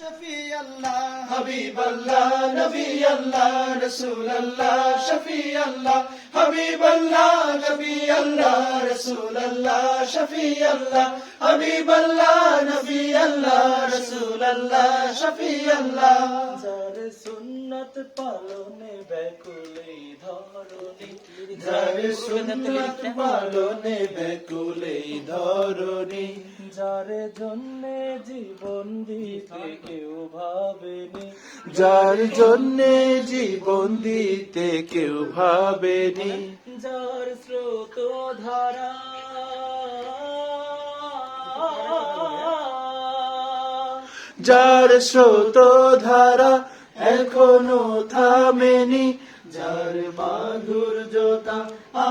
شفيع الله حبيب الله نبي الله رسول الله شفيع الله حبيب الله نبي الله رسول الله شفيع الله حبيب الله نبي الله رسول الله شفيع الله যার সুন্নত পালনে ব্যাকুলে ধরণী যার সুন্নত পালনে বেকুলে ধরণী যার জন্যে জীবন দিতে কেউ ভাবেনি যার জন্যে জীবন দিতে কেউ ভাবেনি যার স্রোত ধারা যার স্রোত ধারা এখনও থামেনি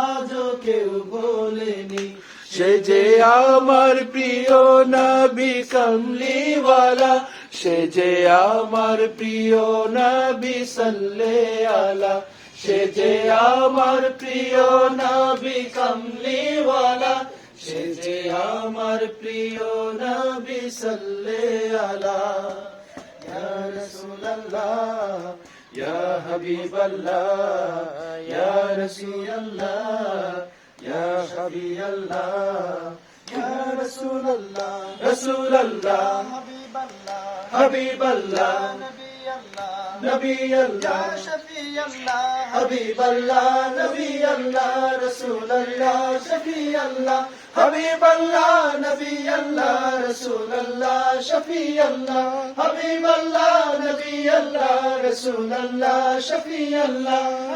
আজও কেউ বলেনি। সে যে আমার প্রিয় নবী কমলিওয়ালা, সে যে আমার প্রিয় নবী সাল্লে আলা সে যে আমার প্রিয় নবী কমলিওয়ালা, সে যে আমার প্রিয় নবী সাল্লে আলা ইয়া রাসূলুল্লাহ يا حبيب الله يا رسول الله يا حبيب الله يا رسول الله رسول الله حبيب الله حبيب الله نبي الله نبي الله شفيع الله حبيب الله نبي الله حبيب الله نبي الله رسول الله شفيع الله حبيب الله نبي الله رسول الله شفيع الله